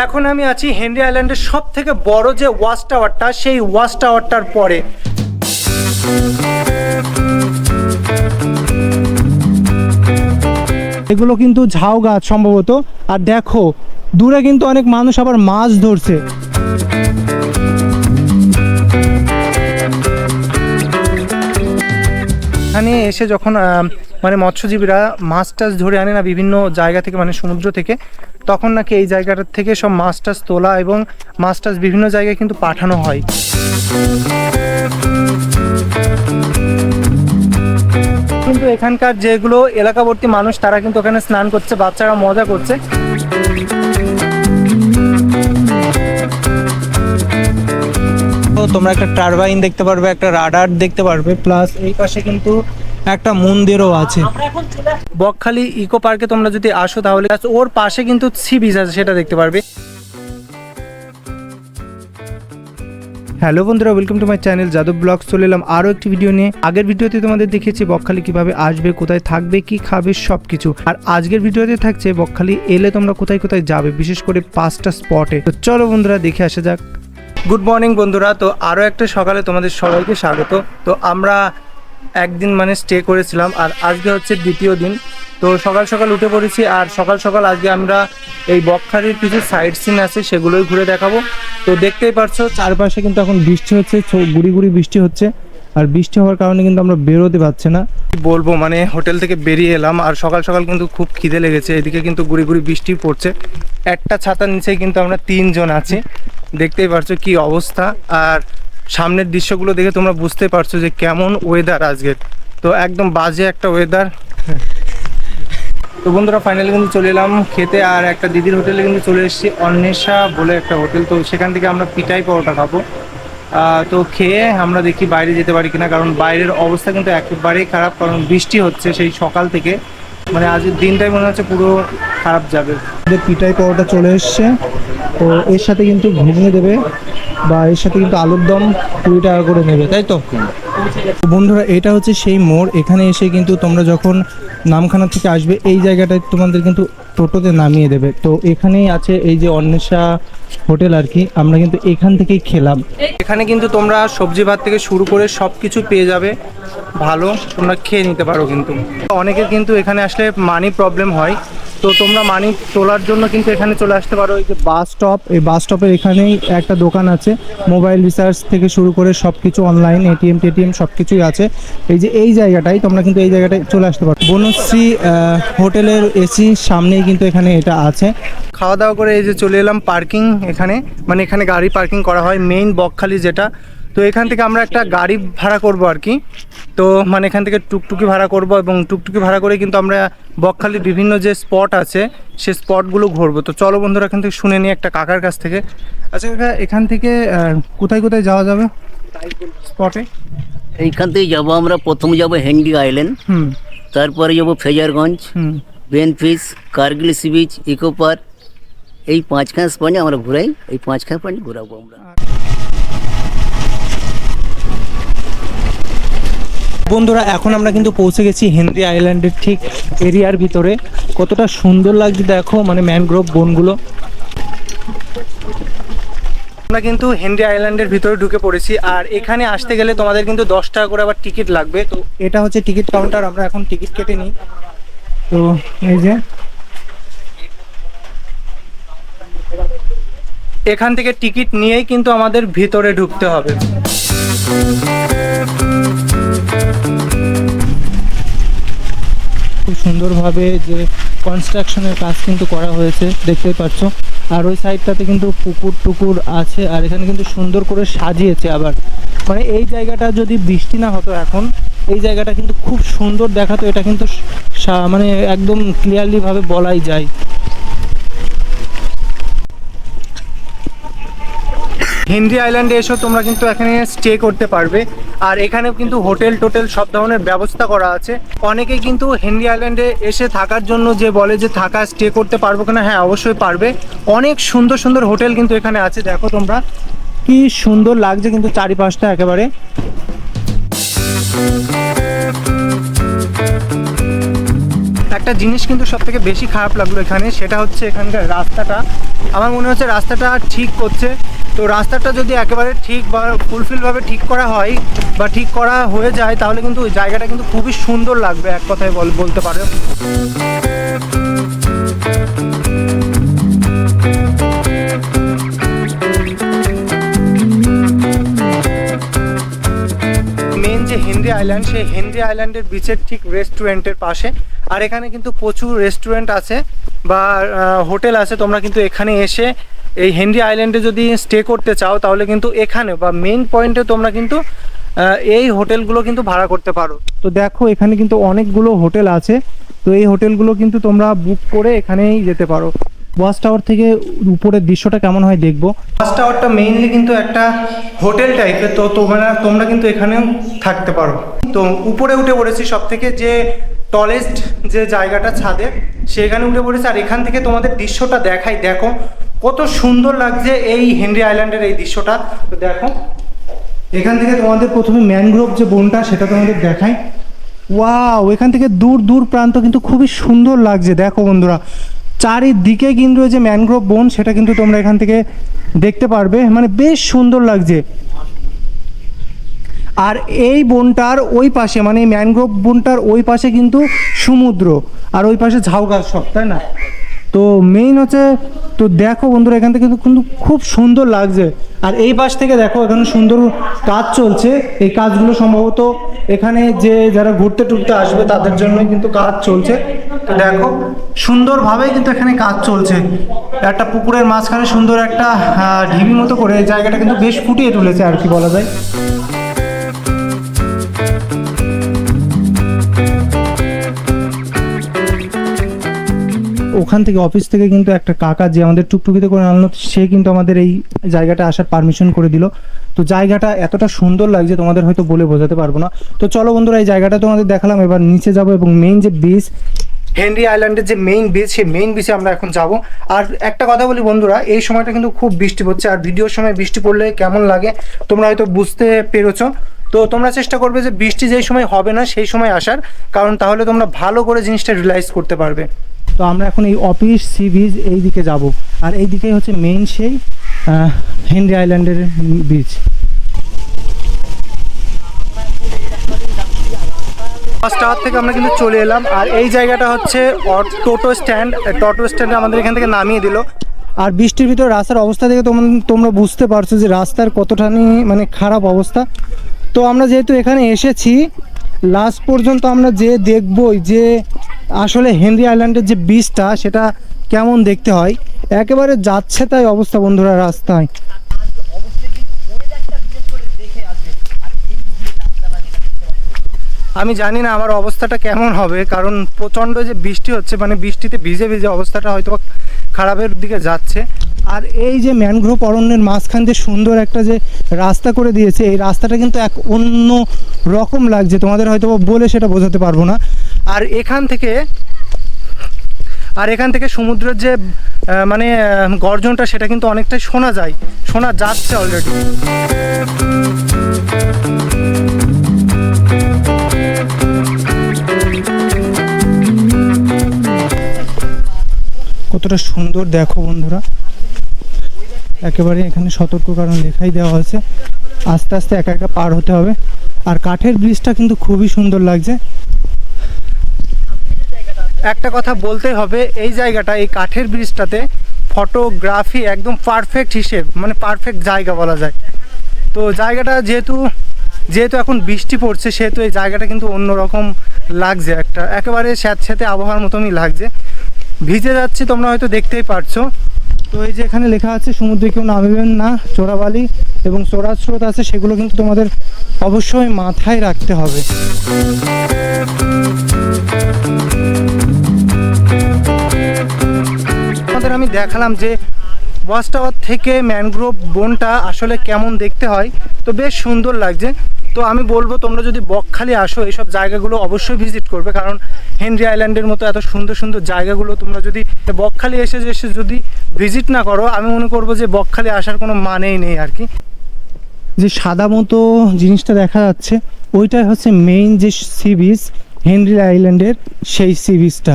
এখন আমি আছি হেনরি আইল্যান্ডের সব থেকে বড় যে ওয়াচ টাওয়ারটা সেই ওয়াচ টাওয়ারটার পরে। এগুলো কিন্তু ঝাউ গাছ সম্ভবত। আর দেখো দূরে কিন্তু অনেক মানুষ আবার মাছ ধরছে। এখানে এসে যখন মানে মৎস্যজীবীরা মাছ টাছ ধরে আনে না বিভিন্ন জায়গা থেকে মানে সমুদ্র থেকে তখন নাকি এই জায়গাটার থেকে সব মাছ টাছ তোলা এবং মাছ টাছ বিভিন্ন জায়গায় কিন্তু পাঠানো হয়। কিন্তু এখানকার যেগুলো এলাকাবর্তী মানুষ, তারা কিন্তু ওখানে স্নান করছে, বাচ্চারা মজা করছে। তোমরা একটা টারবাইন দেখতে পারবে, একটা রাডার দেখতে পারবে, প্লাস এই পাশে কিন্তু একটা মন্দিরও আছে। বকখালি ইকো পার্কে তোমরা যদি আসো তাহলে ওর পাশে কিন্তু সি বিচ আছে সেটা দেখতে পারবে। হ্যালো বন্ধুরা welcome to my channel Yadav blog চলে এলাম আরও একটি ভিডিও নিয়ে। আগের ভিডিওতে তোমাদের দেখেছি বকখালি কীভাবে আসবে কোথায় থাকবে কি খাবে সব কিছু আর আজকের ভিডিওতে থাকছে বকখালি এলে তোমরা কোথায় কোথায় যাবে বিশেষ করে পাঁচটা স্পটে তো চলো বন্ধুরা দেখে আসা যাক। গুড মর্নিং বন্ধুরা তো আরও একটা সকালে তোমাদের সবাইকে স্বাগত। তো আমরা একদিন মানে স্টে করেছিলাম আর আজকে হচ্ছে দ্বিতীয় দিন। তো সকাল সকাল উঠে পড়েছি আর সকাল সকাল আজকে আমরা এই বকখালির কিছু সাইড সিন আছে সেগুলোই ঘুরে দেখাবো। তো দেখতেই পারছ, চারপাশে কিন্তু এখন বৃষ্টি হচ্ছে গুড়ি গুড়ি বৃষ্টি হচ্ছে। আর বৃষ্টি হওয়ার কারণে কিন্তু আমরা বেরোতে পারছি না। বলব মানে হোটেল থেকে বেরিয়ে এলাম আর সকাল সকাল কিন্তু খুব খিদে লেগেছে। এদিকে কিন্তু গুড়ি গুড়ি বৃষ্টি পড়ছে। একটা ছাতার নিচে কিন্তু আমরা তিনজন আছি। দেখতেই পারছ কি অবস্থা। আর সামনের দৃশ্যগুলো দেখে তোমরা বুঝতে পারছ যে কেমন ওয়েদার আজকের। তো একদম বাজে একটা ওয়েদার তো বন্ধুরা ফাইনালি কিন্তু চলে এলাম খেতে, আর একটা দিদির হোটেলে কিন্তু চলে এসেছি, অন্বেষা বলে একটা হোটেল তো সেখান থেকে আমরা পিটাই পরোটা খাব। তো খেয়ে আমরা দেখি বাইরে যেতে পারি কিনা, কারণ বাইরের অবস্থা কিন্তু একেবারেই খারাপ, কারণ বৃষ্টি হচ্ছে সেই সকাল থেকে। মানে আজকের দিনটাই মনে হচ্ছে পুরো খারাপ যাবে। পিটাই পরোটা চলে এসছে। তো এর সাথে কিন্তু ঘুগনি দেবে বা এর সাথে কিন্তু আলুর দম কুড়ি টাকা করে নেবে, তাই তো? তো বন্ধুরা, এটা হচ্ছে সেই মোড়। এখানে এসে কিন্তু তোমরা যখন নামখানা থেকে আসবে, এই জায়গাটায় তোমাদের কিন্তু টোটোতে নামিয়ে দেবে। তো এখানেই আছে এই যে অন্বেষা হোটেল আর কি। আমরা কিন্তু এখান থেকেই খেলাম। এখানে কিন্তু তোমরা সবজি ভাত থেকে শুরু করে সব কিছু পেয়ে যাবে। ভালো, তোমরা খেয়ে নিতে পারো কিন্তু। অনেকের কিন্তু এখানে আসলে মানি প্রবলেম হয়। তো তোমরা মানি তোলার জন্য কিন্তু এখানে চলে আসতে পারো। এই যে বাস স্টপ এই বাস স্টপের এখানেই একটা দোকান আছে। মোবাইল রিচার্জ থেকে শুরু করে সব কিছু অনলাইন এটিএম টেটিএম সব কিছুই আছে। এই যে এই জায়গাটাই তোমরা কিন্তু এই জায়গাটায় চলে আসতে পারো। বনশ্রী হোটেলের এসি সামনেই কিন্তু এখানে এটা আছে। খাওয়া দাওয়া করে এই যে চলে এলাম পার্কিং এখানে। মানে এখানে গাড়ি পার্কিং করা হয়। মেইন বকখালি যেটা তো এখান থেকে আমরা একটা গাড়ি ভাড়া করব আর কি। তো মানে এখান থেকে টুকটুকি ভাড়া করব এবং টুকটুকি ভাড়া করে কিন্তু আমরা বকখালির বিভিন্ন যে স্পট আছে সে স্পটগুলো ঘুরবো। তো চলো বন্ধুরা এখান থেকে শুনে নিই একটা কাকার কাছ থেকে। আচ্ছা কাকা এখান থেকে কোথায় কোথায় যাওয়া যাবে স্পটে? এইখান থেকে যাব আমরা প্রথম যাব হেন্ডি আইল্যান্ড। তারপরে যাব Frasergunj Benfish Kargil sea beach eco park এই পাঁচখান স্পটে আমরা ঘুরাই এই পাঁচখানা স্পটে ঘুরাবো আমরা। বন্ধুরা, এখন আমরা কিন্তু পৌঁছে গেছি হেনরি আইল্যান্ডের ঠিক এরিয়ার ভিতরে। কতটা সুন্দর লাগছে দেখো মানে ম্যানগ্রোভ বনগুলো। আমরা কিন্তু হেনরি আইল্যান্ডের ভিতরে ঢুকে পড়েছি, আর এখানে আসতে গেলে তোমাদের কিন্তু দশ টাকা করে আবার টিকিট লাগবে। তো এটা হচ্ছে টিকিট কাউন্টার, আমরা এখন টিকিট কেটে নিই। তো এই যে, এখান থেকে টিকিট নিয়েই কিন্তু আমাদের ভিতরে ঢুকতে হবে। খুব সুন্দরভাবে যে কনস্ট্রাকশনের কাজ কিন্তু করা হয়েছে, দেখতেই পাচ্ছ। আর ওই সাইডটাতে কিন্তু পুকুর টুকুর আছে, আর এখানে কিন্তু সুন্দর করে সাজিয়েছে আবার। মানে এই জায়গাটা যদি বৃষ্টি না হতো এখন, এই জায়গাটা কিন্তু খুব সুন্দর দেখাতো, এটা কিন্তু মানে একদম ক্লিয়ারলি ভাবে বলাই যায়। হেনরি আইল্যান্ডে এসেও তোমরা কিন্তু এখানে স্টে করতে পারবে। আর এখানে কিন্তু হোটেল টোটেল সব ধরনের ব্যবস্থা করা আছে। অনেকেই কিন্তু হেনরি আইল্যান্ডে এসে থাকার জন্য যে বলে যে থাকা স্টে করতে পারব কিনা হ্যাঁ অবশ্যই পারবে। অনেক সুন্দর সুন্দর হোটেল কিন্তু এখানে আছে, দেখো তোমরা। কি সুন্দর লাগছে কিন্তু চারিপাশটা একেবারে। একটা জিনিস কিন্তু সব থেকে বেশি খারাপ লাগল এখানে, সেটা হচ্ছে এখানকার রাস্তাটা। আমার মনে হচ্ছে রাস্তাটা ঠিক করছে। তো রাস্তাটা যদি একেবারে ঠিক বা ফুলফিলভাবে ঠিক করা হয় বা ঠিক করা হয়ে যায়, তাহলে কিন্তু ওই জায়গাটা কিন্তু খুবই সুন্দর লাগবে, এক কথায় বল বলতে পারে। মেন যে হেনরি আইল্যান্ড সেই হেনরি আইল্যান্ডের বিচের ঠিক রেস্টুরেন্টের পাশে। আর এখানে কিন্তু প্রচুর রেস্টুরেন্ট আছে বা হোটেল আছে। তোমরা কিন্তু এখানে এসে এই হেনরি আইল্যান্ডে যদি স্টে করতে চাও তাহলে কিন্তু এখানে বা মেইন পয়েন্টে তোমরা কিন্তু এই হোটেলগুলো কিন্তু ভাড়া করতে পারো। তো দেখো এখানে কিন্তু অনেকগুলো হোটেল আছে। তো এই হোটেলগুলো কিন্তু তোমরা বুক করে এখানেই যেতে পারো। ওয়াচ টাওয়ার থেকে উপরের দৃশ্যটা কেমন হয় দেখব। ওয়াচ টাওয়ারটা মেইনলি কিন্তু একটা হোটেল টাইপের তো তোমরা তোমরা কিন্তু এখানেও থাকতে পারো। তো উপরে উঠে পড়েছি সব থেকে যে টলেস্ট যে জায়গাটা ছাদে, সেখানে উঠে পড়েছে। আর এখান থেকে তোমাদের দৃশ্যটা দেখাই। দেখো, কত সুন্দর লাগছে এই হেনরি আইল্যান্ডের এই দৃশ্যটা। তো দেখো, এখান থেকে তোমাদের প্রথমে ম্যানগ্রোভ যে বনটা, সেটা তোমাদের দেখাই। ওয়াও, এখান থেকে দূর দূর প্রান্ত কিন্তু খুবই সুন্দর লাগছে। দেখো বন্ধুরা, চারিদিকে কিন্তু যে ম্যানগ্রোভ বন, সেটা কিন্তু তোমরা এখান থেকে দেখতে পারবে। মানে বেশ সুন্দর লাগছে। আর এই বনটার ওই পাশে মানে ম্যানগ্রোভ বনটার ওই পাশে কিন্তু সমুদ্র, আর ওই পাশে ঝাউ গাছ সব, তাই না? তো মেইন হচ্ছে, তো দেখো বন্ধুরা, এখান থেকে কিন্তু খুব সুন্দর লাগছে। আর এই পাশ থেকে দেখো, এখানে সুন্দর কাজ চলছে। এই কাজগুলো সম্ভবত এখানে যে যারা ঘুরতে টুরতে আসবে, তাদের জন্যই কিন্তু কাজ চলছে। তো দেখো, সুন্দরভাবেই কিন্তু এখানে কাজ চলছে। একটা পুকুরের মাঝখানে সুন্দর একটা ঢিবি মতো করে, জায়গাটা কিন্তু বেশ ফুটিয়ে তুলেছে আর কি বলা যায়। ওখান থেকে অফিস থেকে কিন্তু একটা কাকা যে আমাদের টুকটুকিতে করে আনলো, সে কিন্তু আমাদের এই জায়গাটা আসার পারমিশন করে দিল। তো জায়গাটা এতটা সুন্দর লাগছে, তোমাদের হয়তো বলে বোঝাতে পারব না। তো চলো বন্ধুরা, এই জায়গাটা তোমাদের দেখালাম, এবার নিচে যাব এবং মেইন যে বিচ হেনরি আইল্যান্ডের যে মেইন বিচ সেই মেইন বিচে আমরা এখন যাব। আর একটা কথা বলি বন্ধুরা, এই সময়টা কিন্তু খুব বৃষ্টি পড়ছে, আর ভিডিওর সময় বৃষ্টি পড়লে কেমন লাগে, তোমরা হয়তো বুঝতে পেরেছ। তো তোমরা চেষ্টা করবে যে বৃষ্টি যেই সময় হবে না, সেই সময় আসার, কারণ তাহলে তোমরা ভালো করে জিনিসটা রিয়েলাইজ করতে পারবে। তো আমরা এখন এই অফিস সি বিচ এই দিকে যাব। আর এই দিকেই হচ্ছে মেইন সেই হেনরি আইল্যান্ডের বিচ বাস টাওয়ার থেকে আমরা কিন্তু চলে এলাম। আর এই জায়গাটা হচ্ছে টোটো স্ট্যান্ড। টোটো স্ট্যান্ডে আমাদের এখান থেকে নামিয়ে দিল। আর বৃষ্টির ভিতর রাস্তার অবস্থা থেকে তোমরা তোমরা বুঝতে পারছ যে রাস্তার কতখানি মানে খারাপ অবস্থা। তো আমরা যেহেতু এখানে এসেছি লাস্ট পর্যন্ত আমরা যে দেখবই যে আসলে হেনরি আইল্যান্ডের যে বীজটা সেটা কেমন দেখতে হয়? একেবারে যাচ্ছে তাই অবস্থা বন্ধুরা রাস্তায়। আমি জানি না আমার অবস্থাটা কেমন হবে, কারণ প্রচণ্ড যে বৃষ্টি হচ্ছে মানে বৃষ্টিতে ভিজে ভিজে অবস্থাটা হয়তো খারাপের দিকে যাচ্ছে। আর এই যে ম্যানগ্রোভ অরণ্যের মাঝখান দিয়ে সুন্দর একটা যে রাস্তা করে দিয়েছে, এই রাস্তাটা কিন্তু এক অন্য রকম লাগছে। তোমাদের হয়তো বলে সেটা বোঝাতে পারব না। আর এখান থেকে, আর এখান থেকে সমুদ্রের যে মানে গর্জনটা, সেটা কিন্তু অনেকটাই শোনা যায়, শোনা যাচ্ছে অলরেডি কতটা সুন্দর দেখো বন্ধুরা। একেবারে এখানে সতর্ক কারণ লেখাই দেওয়া হয়েছে। আস্তে আস্তে একা একা পার হতে হবে। আর কাঠের ব্রিজটা কিন্তু খুবই সুন্দর লাগছে। একটা কথা বলতে হবে, এই জায়গাটা, এই কাঠের ব্রিজটাতে ফটোগ্রাফি একদম পারফেক্ট হিসেব মানে পারফেক্ট জায়গা বলা যায়। তো জায়গাটা যেহেতু যেহেতু এখন বৃষ্টি পড়ছে, সেহেতু এই জায়গাটা কিন্তু অন্যরকম লাগছে একটা, একেবারে স্যাঁতস্যাঁতে আবহাওয়ার মতনই লাগছে। ভিজে যাচ্ছে, তোমরা হয়তো দেখতেই পারছ। তো এই যে এখানে লেখা আছে, সমুদ্রে কেউ নামিবেন না, চোরাবালি এবং চোরা স্রোত আছে, সেগুলো কিন্তু তোমাদের অবশ্যই মাথায় রাখতে হবে। আমি দেখালাম যে ওয়াচ টাওয়ার থেকে ম্যানগ্রোভ বনটা আসলে কেমন দেখতে হয়? তো বেশ সুন্দর লাগছে। তো আমি বলব, তোমরা যদি বকখালি আসো এইসব জায়গাগুলো অবশ্যই ভিজিট করবে। কারণ হেনরি আইল্যান্ডের মতো এত সুন্দর সুন্দর জায়গাগুলো তোমরা যদি বকখালি এসে এসে যদি ভিজিট না করো, আমি মনে করব যে বকখালি আসার কোনো মানেই নেই আর কি। যে সাদা মতো জিনিসটা দেখা যাচ্ছে, ওইটাই হচ্ছে মেইন যে সি বিচ হেনরি আইল্যান্ডের সেই সি বিচটা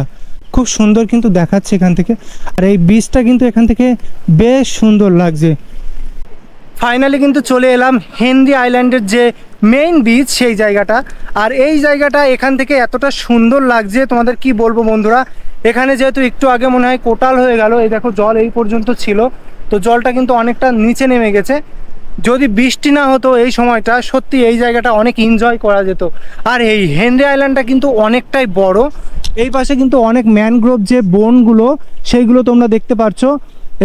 খুব সুন্দর কিন্তু দেখাচ্ছে এখান থেকে। আর এই বীজটা কিন্তু এখান থেকে বেশ সুন্দর লাগছে। ফাইনালি কিন্তু চলে এলাম হেনরি আইল্যান্ডের যে মেইন বিচ সেই জায়গাটা। আর এই জায়গাটা এখান থেকে এতটা সুন্দর লাগছে, তোমাদের কি বলব বন্ধুরা? এখানে যেহেতু একটু আগে মনে হয় কোটাল হয়ে গেল, এই দেখো জল এই পর্যন্ত ছিল। তো জলটা কিন্তু অনেকটা নিচে নেমে গেছে। যদি বৃষ্টি না হতো এই সময়টা, সত্যি এই জায়গাটা অনেক এনজয় করা যেত। আর এই হেনরি আইল্যান্ডটা কিন্তু অনেকটাই বড়। এই পাশে কিন্তু অনেক ম্যানগ্রোভ যে বনগুলো, সেইগুলো তোমরা দেখতে পাচ্ছ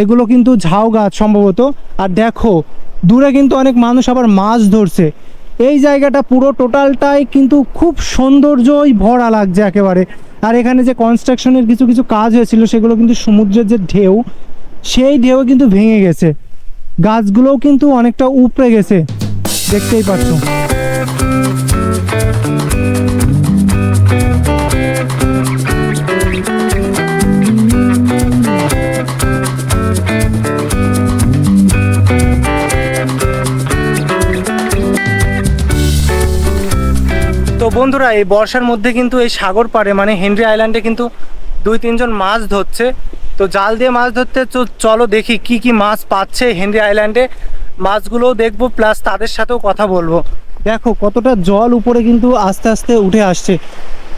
এগুলো কিন্তু ঝাউ গাছ সম্ভবত। আর দেখো, দূরে কিন্তু অনেক মানুষ আবার মাছ ধরছে। এই জায়গাটা পুরো টোটালটাই কিন্তু খুব সৌন্দর্যই ভরা লাগছে একেবারে। আর এখানে যে কনস্ট্রাকশনের কিছু কিছু কাজ হয়েছিল, সেগুলো কিন্তু সমুদ্রের যে ঢেউ, সেই ঢেউ কিন্তু ভেঙে গেছে। গাছগুলোও কিন্তু অনেকটা উপড়ে গেছে। দেখতেই পাচ্ছ। বন্ধুরা এই বর্ষার মধ্যে কিন্তু এই সাগর পাড়ে মানে হেনরি আইল্যান্ডে কিন্তু দুই তিনজন মাছ ধরছে। তো জাল দিয়ে মাছ ধরতে তো চলো দেখি কি কি মাছ পাচ্ছে হেনরি আইল্যান্ডে। মাছগুলোও দেখব প্লাস তাদের সাথেও কথা বলব। দেখো কতটা জল উপরে কিন্তু আস্তে আস্তে উঠে আসছে।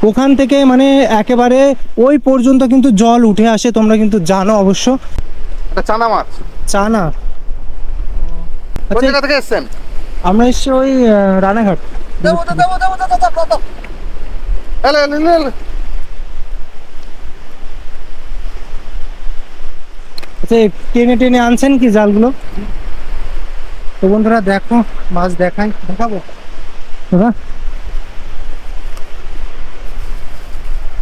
ওখান থেকে মানে একেবারে ওই পর্যন্ত কিন্তু জল উঠে আসে তোমরা কিন্তু জানো অবশ্য। চানা মাছ। চানা। আচ্ছা জায়গা থেকে এসছেন? আমরা এসছি ওই রানাঘাট। টেনে টেনে আনছেন কি জালগুলো? তো বন্ধুরা দেখো মাছ দেখাই দেখাবো? দাদা?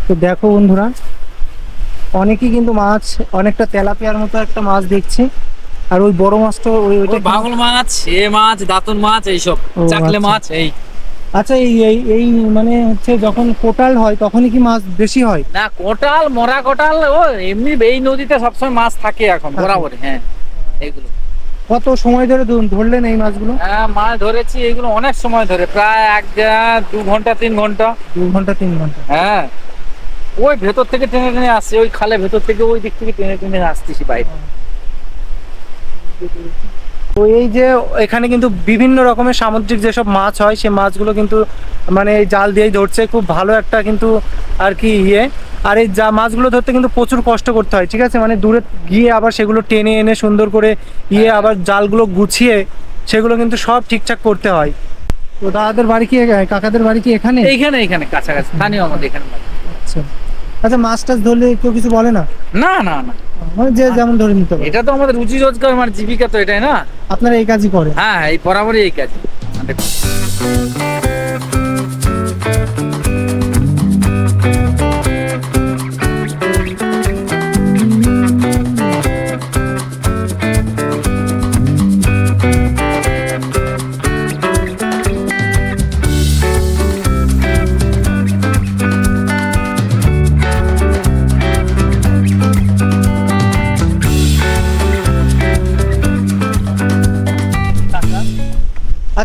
তো দেখো বন্ধুরা অনেকেই কিন্তু মাছ অনেকটা তেলাপিয়ার মতো একটা মাছ দেখছি আর ওই বড় মাছটা ওই ওইটা বাগল মাছ এ মাছ দাঁতন মাছ এইসব। চাকলে আচ্ছা। মাছ এই। আচ্ছা এই এই এই মানে হচ্ছে যখন কোটাল হয় তখনই কি মাছ বেশি হয়? না কোটাল মরা কোটাল ও এমনি এই নদীতে সবসময় মাছ থাকে এখন বরাবর হ্যাঁ এগুলো কত সময় ধরে ধরলেন এই মাছগুলো? হ্যাঁ মাছ ধরেছি এগুলো অনেক সময় ধরে প্রায় এক দু ঘণ্টা তিন ঘণ্টা। দু ঘণ্টা তিন ঘণ্টা। হ্যাঁ ওই ভেতর থেকে টেনে টেনে আসছে ওই খালে ভেতর থেকে ওই দিক থেকে টেনে টেনে আসতেছি বাইরে। তো এই যে এখানে কিন্তু বিভিন্ন রকমের সামুদ্রিক যেসব মাছ হয় সেই মাছগুলো কিন্তু মানে এই জাল দিয়েই ধরছে। খুব ভালো একটা কিন্তু আর কি ইয়ে। আর এই যা মাছগুলো ধরতে কিন্তু প্রচুর কষ্ট করতে হয় ঠিক আছে? মানে দূরে গিয়ে আবার সেগুলো টেনে এনে সুন্দর করে ইয়ে আবার জালগুলো গুছিয়ে সেগুলো কিন্তু সব ঠিকঠাক করতে হয়। তো দাদাদের বাড়ি কি কাকাদের বাড়ি কি এখানে? এখানে এখানে কাছাকাছি। স্থানীয় আমাদের এখানে আচ্ছা। আচ্ছা মাছ টাছ ধরলে কেউ কিছু বলে না? না না না। মানে যে যেমন ধরে নিতে পারে। এটা তো আমাদের রুচি রোজগার আমার জীবিকা তো এটাই না? আপনারা এই কাজই করেন। হ্যাঁ এই বরাবরই এই কাজ। দেখুন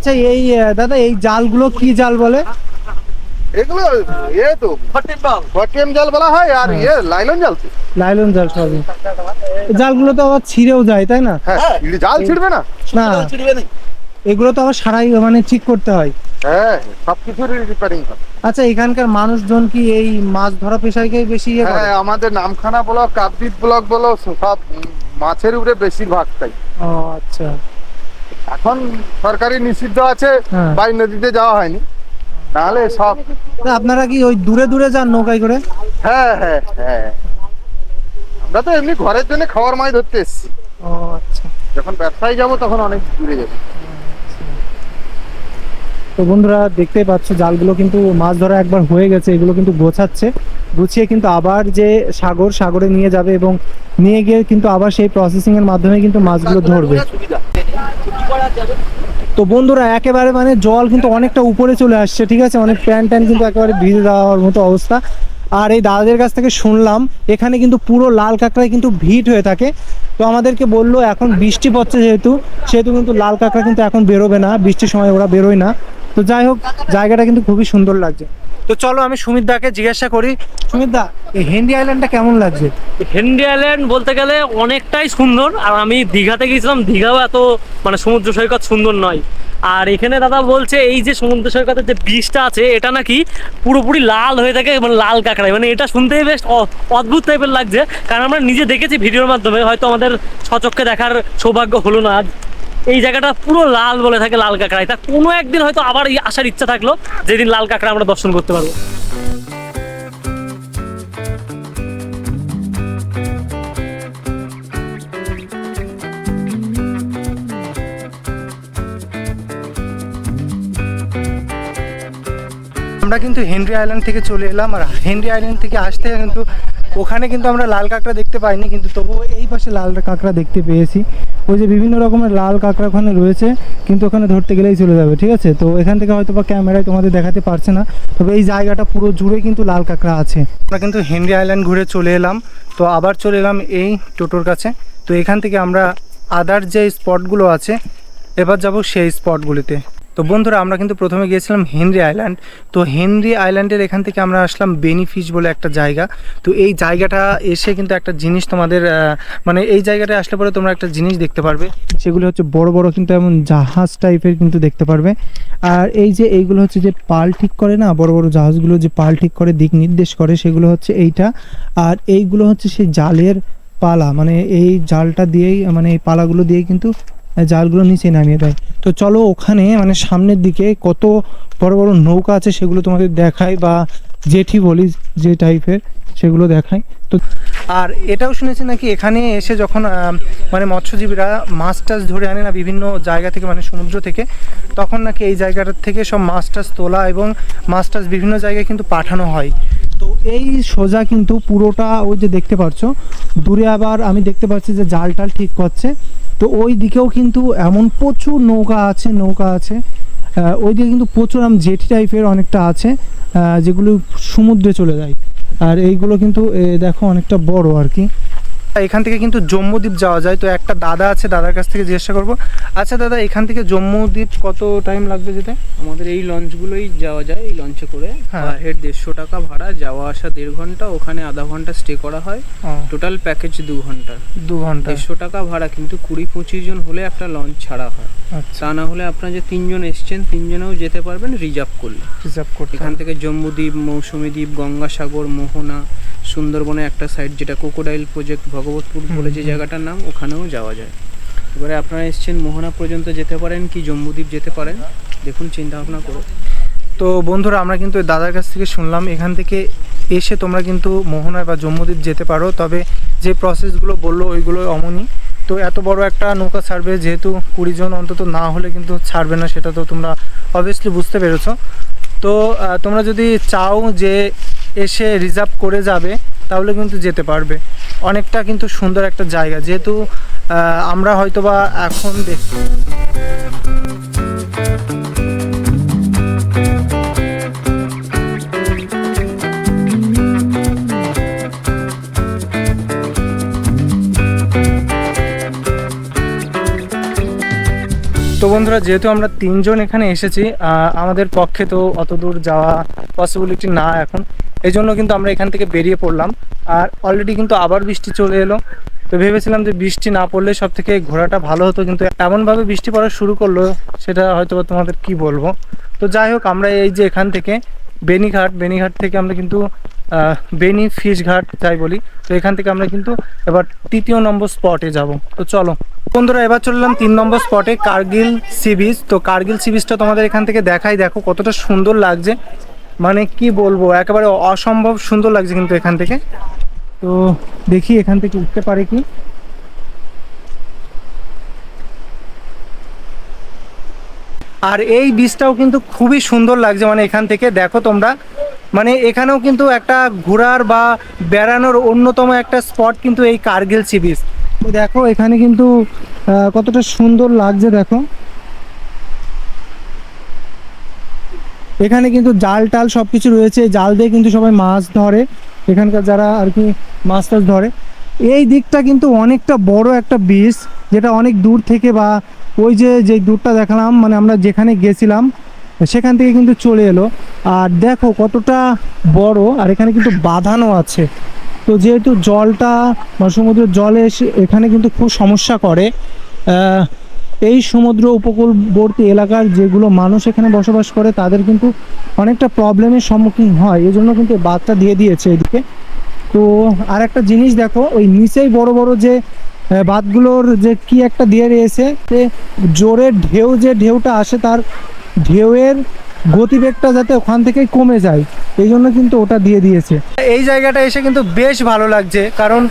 আচ্ছা এই দাদা এই জালগুলো কি জাল বলে? এগুলো এ তো। ফটিএম জাল। বলা হয় আর ইয়ে লাইলন জাল তো। লাইলন জাল সবই জালগুলো তো আবার ছিঁড়েও যায় তাই না? হ্যাঁ জাল ছিড়বে না। না। এগুলো তো আবার সারাই মানে ঠিক করতে হয়। হ্যাঁ সবকিছুর রিপেয়ারিং আচ্ছা এখানকার মানুষজন কি এই মাছ ধরা পেশাকে বেশি ইয়ে করে? হ্যাঁ আমাদের নামখানা ব্লক কাকদ্বীপ ব্লক বলো সব মাছের উপরে বেশিরভাগটাই ও আচ্ছা। এখন সরকারি নিষিদ্ধ আছে হ্যাঁ। বাই নদীতে যাওয়া হয়নি। নাহলে সব আপনারা কি ওই দূরে দূরে যান নৌকায় করে? হ্যাঁ হ্যাঁ হ্যাঁ। আমরা তো এমনি ঘরের জন্য খাওয়ার মাছ ধরতে এসেছি। ও আচ্ছা। যখন ব্যবসায় যাব তখন অনেক দূরে যাব। তো বন্ধুরা দেখতেই পাচ্ছ জালগুলো কিন্তু মাছ ধরা একবার হয়ে গেছে এগুলো কিন্তু গোছাচ্ছে। গুছিয়ে কিন্তু আবার যে সাগর সাগরে নিয়ে যাবে এবং নিয়ে গিয়ে কিন্তু আবার সেই প্রসেসিং এর মাধ্যমে কিন্তু মাছগুলো ধরবে। তো বন্ধুরা, একেবারে মানে জল কিন্তু অনেকটা উপরে চলে আসছে, ঠিক আছে? অনেক প্যান্ট ট্যান কিন্তু একেবারে ভিজে যাওয়ার মতো অবস্থা। আর এই দাদাদের কাছ থেকে শুনলাম, এখানে কিন্তু পুরো লাল কাঁকড়ায় কিন্তু ভিড় হয়ে থাকে। তো আমাদেরকে বলল, এখন বৃষ্টি পড়ছে যেহেতু, সেহেতু কিন্তু লাল কাঁকড়া কিন্তু এখন বেরোবে না, বৃষ্টির সময় ওরা বেরোয় না। তো যাই হোক, জায়গাটা কিন্তু খুবই সুন্দর লাগছে। তো চলো আমি সুমিত দাকে জিজ্ঞাসা করি। সুমিত দা, এই হেন্ডি আইল্যান্ডটা কেমন লাগছে? হেনরি আইল্যান্ড বলতে গেলে অনেকটাই সুন্দর, আর আমি দীঘাতে গিয়েছিলাম, দীঘাও এত মানে সমুদ্র সৈকত সুন্দর নয়। আর এখানে দাদা বলছে, এই যে সমুদ্র সৈকতের যে বীজটা আছে, এটা নাকি পুরোপুরি লাল হয়ে থাকে মানে লাল কাঁকড়ায়। মানে এটা শুনতেই বেশ অদ্ভুত টাইপের লাগছে। কারণ আমরা নিজে দেখেছি ভিডিওর মাধ্যমে, হয়তো আমাদের সচক্ষে দেখার সৌভাগ্য হলো না এই জায়গাটা পুরো লাল বলে থাকে লাল কাঁকড়ায়। তা কোনো একদিন হয়তো আবার আসার ইচ্ছা থাকল যেদিন লাল কাঁকড়া আমরা দর্শন করতে পারব। আমরা কিন্তু হেনরি আইল্যান্ড থেকে চলে এলাম, আর হেনরি আইল্যান্ড থেকে আসতে কিন্তু ওখানে কিন্তু আমরা লাল কাঁকড়া দেখতে পাইনি, কিন্তু তবুও এই পাশে লাল কাঁকড়া দেখতে পেয়েছি। ওই যে বিভিন্ন রকমের লাল কাঁকড়া ওখানে রয়েছে, কিন্তু ওখানে ধরতে গেলেই চলে যাবে, ঠিক আছে? তো এখান থেকে হয়তো বা ক্যামেরায় তোমাদের দেখাতে পারছে না, তবে এই জায়গাটা পুরো জুড়ে কিন্তু লাল কাঁকড়া আছে। আমরা কিন্তু হেনরি আইল্যান্ড ঘুরে চলে এলাম, তো আবার চলে এলাম এই টোটোর কাছে। তো এখান থেকে আমরা আদার যে স্পটগুলো আছে, এবার যাব সেই স্পটগুলিতে। তো বন্ধুরা, আমরা কিন্তু প্রথমে গিয়েছিলাম হেনরি আইল্যান্ড। তো হেনরি আইল্যান্ডের এখান থেকে আমরা আসলাম বেনিফিশ বলে একটা জায়গা। তো এই জায়গাটা এসে কিন্তু একটা জিনিস তোমাদের মানে এই জায়গাটা আসলে পরে তোমরা একটা জিনিস দেখতে পারবে। সেগুলো হচ্ছে বড় বড় কিন্তু এমন জাহাজ টাইপের কিন্তু দেখতে পারবে। আর এই যে এইগুলো হচ্ছে যে পাল ঠিক করে না, বড় বড় জাহাজগুলো যে পাল ঠিক করে, দিক নির্দেশ করে, সেগুলো হচ্ছে এইটা। আর এইগুলো হচ্ছে সেই জালের পালা মানে এই জালটা দিয়েই মানে এই পালাগুলো দিয়েই কিন্তু জালগুলো নিচে নামিয়ে দেয়। তো চলো ওখানে মানে সামনের দিকে কত বড় বড় নৌকা আছে সেগুলো তোমাদের দেখাই বা জেঠি বলি যে টাইপের সেগুলো দেখাই। তো আর এটাও শুনেছি নাকি এখানে এসে যখন মানে মৎস্যজীবীরা মাছ টাছ ধরে আনে না বিভিন্ন জায়গা থেকে মানে সমুদ্র থেকে, তখন নাকি এই জায়গাটার থেকে সব মাছ টাছ তোলা এবং মাছ টাছ বিভিন্ন জায়গায় কিন্তু পাঠানো হয়। এই সোজা কিন্তু পুরোটা ওই যে দেখতে পাচ্ছ দূরে আবার আমি দেখতে পাচ্ছি যে জাল টাল ঠিক করছে। তো ওই দিকেও কিন্তু এমন প্রচুর নৌকা আছে নৌকা আছে। ওই দিকে কিন্তু প্রচুর আম জেটি টাইপের অনেকটা আছে যেগুলো সমুদ্রে চলে যায়। আর এইগুলো কিন্তু দেখো অনেকটা বড় আর কি। এখান থেকে কিন্তু জম্মুদ্বীপ যাওয়া যায়। তো একটা দাদা আছে দাদার কাছ থেকে জিজ্ঞাসা করব। আচ্ছা দাদা এখান থেকে জম্মুদ্বীপ কত টাইম লাগবে যেতে? আমাদের এই লঞ্চগুলোই যাওয়া যায় এই লঞ্চে করে। হ্যাঁ। হেড দেড়শো টাকা ভাড়া যাওয়া আসা দেড় ঘণ্টা ওখানে আধা ঘণ্টা স্টে করা হয়। টোটাল প্যাকেজ দু ঘণ্টা। দু ঘণ্টা। দেড়শো টাকা ভাড়া কিন্তু কুড়ি পঁচিশ জন হলে একটা লঞ্চ ছাড়া হয়। আচ্ছা। তা না হলে আপনার যে তিনজন এসছেন তিনজনেও যেতে পারবেন রিজার্ভ করলে। রিজার্ভ করতে এখান থেকে জম্মুদ্বীপ মৌসুমী দ্বীপ গঙ্গাসাগর মোহনা সুন্দরবনে একটা সাইড যেটা কোকোডাইল প্রজেক্ট ভগবতপুর বলে যে জায়গাটার নাম ওখানেও যাওয়া যায়। এবারে আপনারা এসছেন মোহনা পর্যন্ত যেতে পারেন কি জম্মুদ্বীপ যেতে পারেন? দেখুন চিন্তা ভাবনা করে। তো বন্ধুরা আমরা কিন্তু দাদার কাছ থেকে শুনলাম এখান থেকে এসে তোমরা কিন্তু মোহনায় বা জম্মুদ্বীপ যেতে পারো। তবে যে প্রসেসগুলো বলল ওইগুলো অমনই তো এত বড় একটা নৌকা ছাড়বে যেহেতু কুড়ি জন অন্তত না হলে কিন্তু ছাড়বে না সেটা তো তোমরা অবভিয়াসলি বুঝতে পেরেছ। তো তোমরা যদি চাও যে এসে রিজার্ভ করে যাবে, তাহলে কিন্তু যেতে পারবে। অনেকটা কিন্তু সুন্দর একটা জায়গা। যেহেতু আমরা হয়তোবা এখন দেখ তো বন্ধুরা, যেহেতু আমরা তিনজন এখানে এসেছি আমাদের পক্ষে তো অত দূর যাওয়া পসিবিলিটি না এখন। এই জন্য কিন্তু আমরা এখান থেকে বেরিয়ে পড়লাম। আর অলরেডি কিন্তু আবার বৃষ্টি চলে এলো। তো ভেবেছিলাম যে বৃষ্টি না পড়লে সব থেকে ঘোরাটা ভালো হতো, কিন্তু এমনভাবে বৃষ্টি পড়া শুরু করল, সেটা হয়তো বা তোমাদের কি বলব? তো যাই হোক, আমরা এই যে এখান থেকে বেনিঘাট বেনিঘাট থেকে আমরা কিন্তু বেনি ফিশ ঘাট যাই বলি, তো এখান থেকে আমরা কিন্তু এবার তৃতীয় নম্বর স্পটে যাব। তো চলো, বন্ধুরা এবার চললাম তিন নম্বর স্পটে কার্গিল সি বিচ। তো কার্গিল সি বিচটা তোমাদের এখান থেকে দেখাই, দেখো কতটা সুন্দর লাগছে। মানে কি বলব, একেবারে অসম্ভব সুন্দর লাগছে কিন্তু এখান থেকে। তো দেখি এখান থেকে উঠতে পারে কি। আর এই বীজটাও কিন্তু খুবই সুন্দর লাগছে মানে এখান থেকে। দেখো তোমরা মানে এখানেও কিন্তু একটা ঘোরার বা বেড়ানোর অন্যতম একটা স্পট কিন্তু এই কার্গিল সি বিচ। তো দেখো এখানে কিন্তু কতটা সুন্দর লাগছে দেখো। এখানে কিন্তু জাল টাল সব কিছু রয়েছে। জাল দিয়ে কিন্তু সবাই মাছ ধরে। এখানকার যারা আর কি মাছ টাছ ধরে। এই দিকটা কিন্তু অনেকটা বড় একটা বীজ যেটা অনেক দূর থেকে বা ওই যে যে দূরটা দেখালাম মানে আমরা যেখানে গেছিলাম, সেখান থেকে কিন্তু চলে এলো। আর দেখো কতটা বড়, আর এখানে কিন্তু বাঁধানো আছে। তো যেহেতু জলটা বা সমুদ্রের জলে এখানে কিন্তু খুব সমস্যা করে এই সমুদ্র উপকূলবর্তী এলাকার যেগুলো মানুষ এখানে বসবাস করে, তাদের কিন্তু অনেকটা প্রবলেমের সম্মুখীন হয়। এই জন্য কিন্তু বাদটা দিয়ে দিয়েছে এদিকে। তো আর একটা জিনিস দেখো, ওই নিচেই বড় বড় যে বাদগুলোর যে কি একটা দিয়ে রয়েছে, যে জোরে ঢেউ যে ঢেউটা আসে, তার ঢেউয়ের গতিবেগটা যাতে ওখান থেকে কমে যায় এই জন্য কিন্তু ওটা দিয়ে দিয়েছে। এই জায়গাটা এসে কিন্তু বেশ ভালো লাগছে কারণ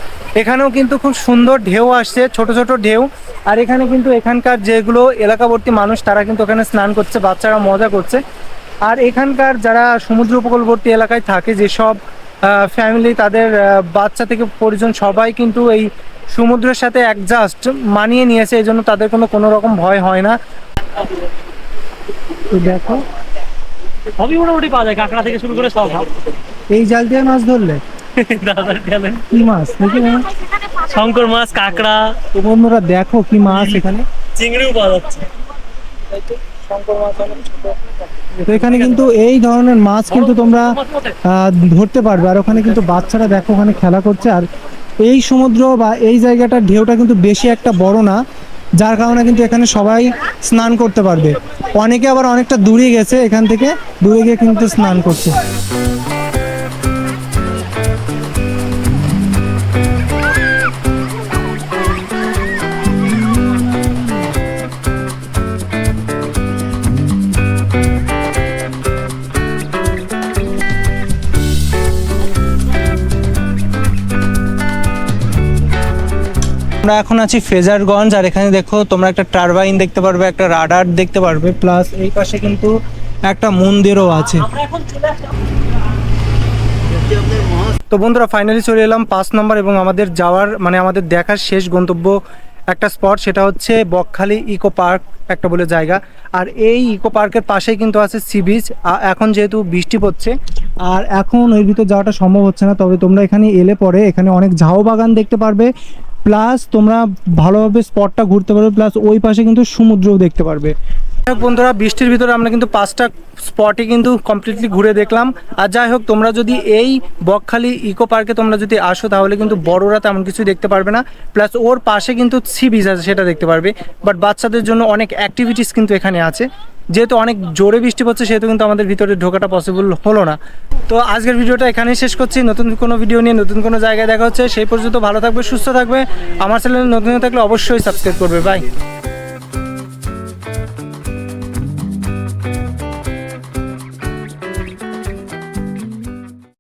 এখানেও কিন্তু খুব সুন্দর ঢেউ আসছে ছোট ছোট ঢেউ। আর এখানে কিন্তু এখানকার যেগুলো এলাকাবর্তী মানুষ তারা কিন্তু ওখানে স্নান করছে বাচ্চারা মজা করছে। আর এখানকার যারা সমুদ্র উপকূলবর্তী এলাকায় থাকে যেসব ফ্যামিলি তাদের বাচ্চা থেকে পরিজন সবাই কিন্তু এই সমুদ্রের সাথে অ্যাডজাস্ট মানিয়ে নিয়েছে এই জন্য তাদের কোনো কোনো রকম ভয় হয় না। দেখো সবই মোটামুটি পাওয়া যায় কাঁকড়া থেকে শুরু করে সব। এই জাল দিয়ে মাছ ধরলে? দাদার খেলেন কি মাছ? দেখি শঙ্কর মাছ কাঁকড়া। তো বন্ধুরা দেখো কি মাছ এখানে। চিংড়িও পাওয়া যাচ্ছে। তো এখানে কিন্তু এই ধরনের মাছ কিন্তু তোমরা আহ, ধরতে পারবে। আর ওখানে কিন্তু বাচ্চারা দেখো ওখানে খেলা করছে। আর এই সমুদ্র বা এই জায়গাটার ঢেউটা কিন্তু বেশি একটা বড় না। যার কারণে কিন্তু এখানে সবাই স্নান করতে পারবে। অনেকে আবার অনেকটা দূরে গেছে, এখান থেকে দূরে গিয়ে কিন্তু স্নান করছে। আমরা এখন আছি ফেজারগঞ্জ, আর এখানে দেখো তোমরা একটা টারবাইন দেখতে পারবে, একটা রাডার দেখতে পারবে, প্লাস এই পাশে কিন্তু একটা মন্দিরও আছে। তো বন্ধুরা ফাইনালি চলে এলাম পাঁচ নম্বর এবং আমাদের যাওয়ার মানে আমাদের দেখার শেষ গন্তব্য একটা স্পট সেটা হচ্ছে বকখালি ইকো পার্ক একটা বলে জায়গা। আর এই ইকো পার্কের পাশেই কিন্তু আছে সি বিচ এখন যেহেতু বৃষ্টি পড়ছে, আর এখন ওই ভিতর যাওয়াটা সম্ভব হচ্ছে না, তবে তোমরা এখানে এলে পরে এখানে অনেক ঝাউ বাগান দেখতে পারবে প্লাস তোমরা ভালোভাবে স্পটটা ঘুরতে পারবে প্লাস ওই পাশে কিন্তু সমুদ্রও দেখতে পারবে। বন্ধুরা, বৃষ্টির ভিতরে আমরা কিন্তু পাঁচটা স্পটে কিন্তু কমপ্লিটলি ঘুরে দেখলাম। আর যাই হোক, তোমরা যদি এই বকখালি ইকো পার্কে তোমরা যদি আসো, তাহলে কিন্তু বড়রা তেমন কিছু দেখতে পারবে না। প্লাস ওর পাশে কিন্তু সি বিচ আছে, সেটা দেখতে পারবে। বাট বাচ্চাদের জন্য অনেক অ্যাক্টিভিটিস কিন্তু এখানে আছে। যেহেতু অনেক জোরে বৃষ্টি পড়ছে, সেহেতু কিন্তু আমাদের ভিতরে ঢোকাটা পসিবল হলো না। তো আজকের ভিডিওটা এখানেই শেষ করছি। নতুন কোনো ভিডিও নিয়ে নতুন কোনো জায়গায় দেখা হচ্ছে, সেই পর্যন্ত ভালো থাকবে, সুস্থ থাকবে। আমার চ্যানেল নতুন থাকলে অবশ্যই সাবস্ক্রাইব করবে। বাই